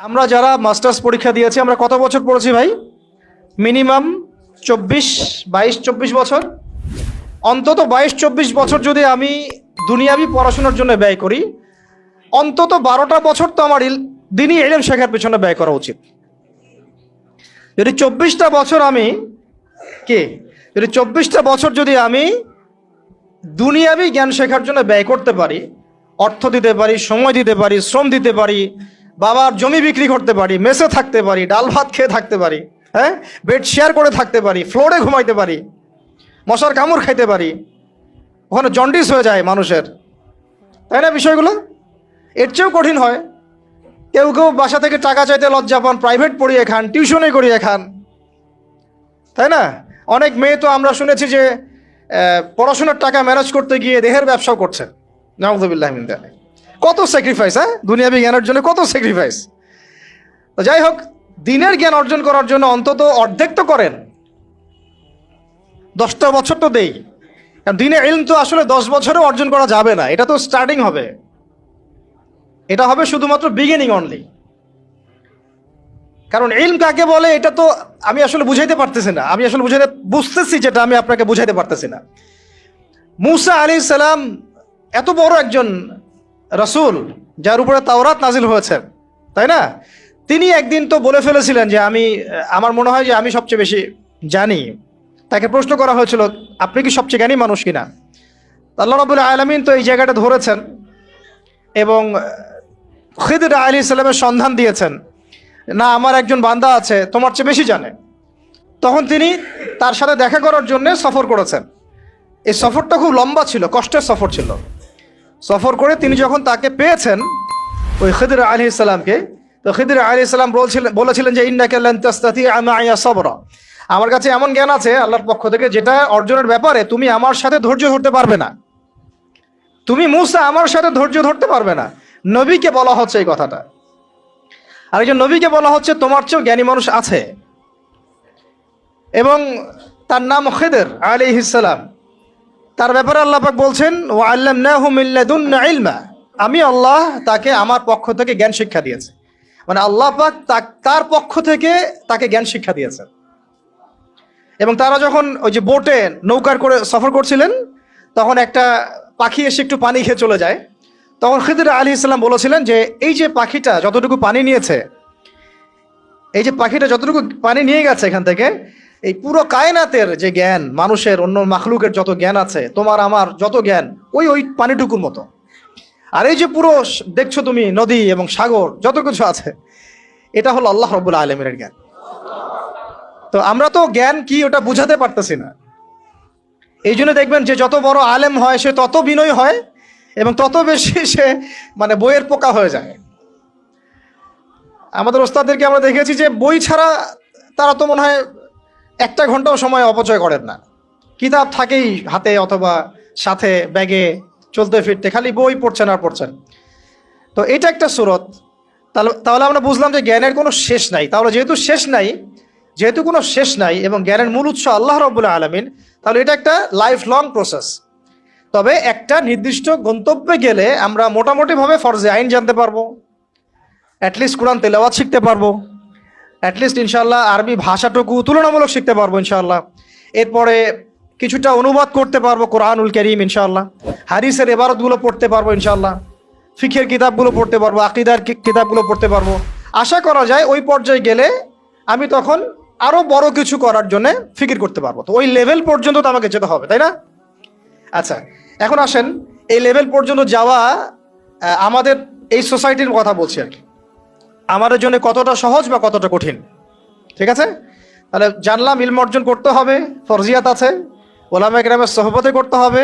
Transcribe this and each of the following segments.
আমরা যারা মাস্টার্স পরীক্ষা দিয়েছি, আমরা কত বছর পড়েছি ভাই? মিনিমাম চব্বিশ, বাইশ, চব্বিশ বছর। অন্তত বাইশ, চব্বিশ বছর যদি আমি দুনিয়াবি পড়াশোনার জন্য ব্যয় করি, অন্তত বারোটা বছর তো আমার দিনই এলেম শেখার পেছনে ব্যয় করা উচিত। যদি চব্বিশটা বছর আমি কে? যদি চব্বিশটা বছর যদি আমি দুনিয়াবি জ্ঞান শেখার জন্য ব্যয় করতে পারি, অর্থ দিতে পারি, সময় দিতে পারি, শ্রম দিতে পারি বাবার জমি বিক্রি করতে পারি, মেসে থাকতে পারি, ডাল ভাত খেয়ে থাকতে পারি হ্যাঁ? বেড শেয়ার করে থাকতে পারি, ফ্লোরে ঘুমাইতে পারি, মশার কামড় খাইতে পারি। ওখানে জন্ডিস হয়ে যায় মানুষের। তাই না বিষয়গুলো? এর চেয়েও কঠিন হয়। কেউ কেউ বাসা থেকে টাকা চাইতে লজ্জা পান প্রাইভেট পড়িয়ে খান টিউশনে করিয়ে খান। তাই না? অনেক মেয়ে তো আমরা শুনেছি যে পড়াশোনার টাকা ম্যানেজ করতে গিয়ে দেহের ব্যবসাও করছে। নামদুবিল্লাহ কত স্যাক্রিফাইস হ্যাঁ? দুনিয়াবি জ্ঞানের জন্য কত স্যাক্রিফাইস যাই হোক, দিনের জ্ঞান অর্জন করার জন্য অন্তত অর্ধেক তো করেন। দশটা বছর তো দেই। দিনে ইলম তো আসলে দশ বছরে অর্জন করা যাবে না, এটা তো স্টার্টিং হবে। এটা হবে শুধুমাত্র বিগিনিং অনলি কারণ ইলম কাকে বলে, এটা তো আমি আসলে বুঝাইতে পারতেছি না। আমি আসলে বুঝাইতে বুঝতেছি যেটা, আমি আপনাকে বুঝাইতে পারতেছি না। মুসা আলী সালাম এত বড় একজন রসুল, যার উপরে তাওরাত নাজিল হয়েছে, তাই না? তিনি একদিন তো বলে ফেলেছিলেন যে আমি, আমার মনে হয় যে আমি সবচেয়ে বেশি জানি। তাকে প্রশ্ন করা হয়েছিল, আপনি কি সবচেয়ে জ্ঞানী মানুষ কিনা? আল্লাহ রবুল্লা আলমিন তো এই জায়গাটা ধরেছেন এবং খিদির আলী সালামের সন্ধান দিয়েছেন। না, আমার একজন বান্দা আছে, তোমার চেয়ে বেশি জানে। তখন তিনি তার সাথে দেখা করার জন্য সফর করেছেন। এই সফরটা খুব লম্বা ছিল, কষ্টের সফর ছিল। সফর করে তিনি যখন তাকে পেয়েছেন, ওই খিদির আলী ইসলামকে তো খিদির আলী ইসলাম বলছিলেন বলেছিলেন যে সবরা। আমার কাছে এমন জ্ঞান আছে আল্লাহর পক্ষ থেকে, যেটা অর্জনের ব্যাপারে তুমি আমার সাথে ধৈর্য ধরতে পারবে না। তুমি মুসা আমার সাথে ধৈর্য ধরতে পারবে না। নবীকে বলা হচ্ছে এই কথাটা। আর একজন নবীকে বলা হচ্ছে, তোমার চেয়েও জ্ঞানী মানুষ আছে। এবং তার নাম খেদের আলী ইসালাম তার ব্যাপারে আল্লাহ পাক বলছেন ও আল্লাহ ইলমা। আমি আল্লাহ তাকে আমার পক্ষ থেকে জ্ঞান শিক্ষা দিয়েছে। মানে আল্লাহ পাক তার পক্ষ থেকে তাকে জ্ঞান শিক্ষা দিয়েছেন। এবং তারা যখন ওই যে বোটে নৌকার করে সফর করছিলেন, তখন একটা পাখি এসে একটু পানি খেয়ে চলে যায়। তখন খিদির আলী ইসলাম বলেছিলেন যে, এই যে পাখিটা যতটুকু পানি নিয়েছে, এই যে পাখিটা যতটুকু পানি নিয়ে গেছে এখান থেকে এই পুরো কায়নাতের যে জ্ঞান, মানুষের অন্য মাখলুকের যত জ্ঞান আছে, তোমার আমার যত জ্ঞান, ওই ওই পানিটুকুর মতো। আর এই যে পুরো দেখছ তুমি, নদী এবং সাগর, যত কিছু আছে, এটা হলো আল্লাহ রবুল আলমের জ্ঞান। তো আমরা তো জ্ঞান কি ওটা বুঝাতে পারতেছি না। এই জন্য দেখবেন যে যত বড় আলেম হয়, সে তত বিনয় হয় এবং তত বেশি সে মানে বইয়ের পোকা হয়ে যায়। আমাদের ওস্তাদদেরকে আমরা দেখেছি যে বই ছাড়া তারা তো মনে হয় একটা ঘন্টাও সময় অপচয় করেন না। কিতাব থাকেই হাতে অথবা সাথে, ব্যাগে চলতে ফিরতে, খালি বই পড়ছেন আর পড়ছেন। তো এটা একটা সুরত। তাহলে তাহলে আমরা বুঝলাম যে জ্ঞানের কোনো শেষ নাই। তাহলে যেহেতু শেষ নাই, যেহেতু কোনো শেষ নাই এবং জ্ঞানের মূল উৎস আল্লাহ রবুল্লা আলমিন, তাহলে এটা একটা লাইফ লং প্রসেস তবে একটা নির্দিষ্ট গন্তব্যে গেলে আমরা মোটামুটিভাবে ফরজে আইন জানতে পারব। অ্যাটলিস্ট কোরআন তেলাওয়াত শিখতে পারব। অ্যাটলিস্ট ইনশাল্লাহ আরবি ভাষাটুকু তুলনামূলক শিখতে পারব ইনশাল্লাহ এরপরে কিছুটা অনুবাদ করতে পারব, কোরআনুল করিম ইনশাল্লাহ হারিসের এবারতগুলো পড়তে পারব ইনশাল্লাহ ফিখের কিতাবগুলো পড়তে পারব, আকিদার কিতাবগুলো পড়তে পারব। আশা করা যায়, ওই পর্যায়ে গেলে আমি তখন আরও বড় কিছু করার জন্য ফিকির করতে পারব। তো ওই লেভেল পর্যন্ত তো আমাকে যেতে হবে, তাই না? আচ্ছা এখন আসেন, এই লেভেল পর্যন্ত যাওয়া আমাদের এই সোসাইটির কথা বলছি আর কি। আমাদের জন্য কতটা সহজ বা কতটা কঠিন? ঠিক আছে? তাহলে জানলাম, ইলম অর্জন করতে হবে, ফরজিয়াত আছে, ওলামা গ্রামের সহবতে করতে হবে,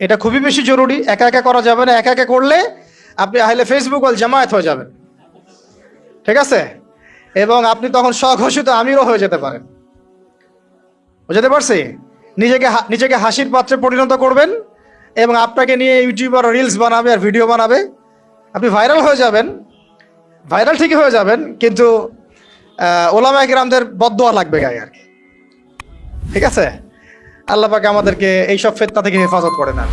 এটা খুবই বেশি জরুরি, একা একা করা যাবে না, একা একা করলে আপনি আহলে ফেসবুক ওয়াল জামায়াত হয়ে যাবেন। ঠিক আছে? এবং আপনি তখন স্বঘোষিত আমিরও হয়ে যেতে পারেন। বুঝতে পারছি? নিজেকে নিজেকে হাসির পাত্রে পরিণত করবেন এবং আপনাকে নিয়ে ইউটিউবার রিলস বানাবে আর ভিডিও বানাবে। আপনি ভাইরাল হয়ে যাবেন। ভাইরাল ঠিকই হয়ে যাবেন, কিন্তু ওলামা একরামদের বদোয়া লাগবে গায়ে আর কি। ঠিক আছে? আল্লাহ পাকে আমাদেরকে এইসব ফেতনা থেকে হেফাজত করে না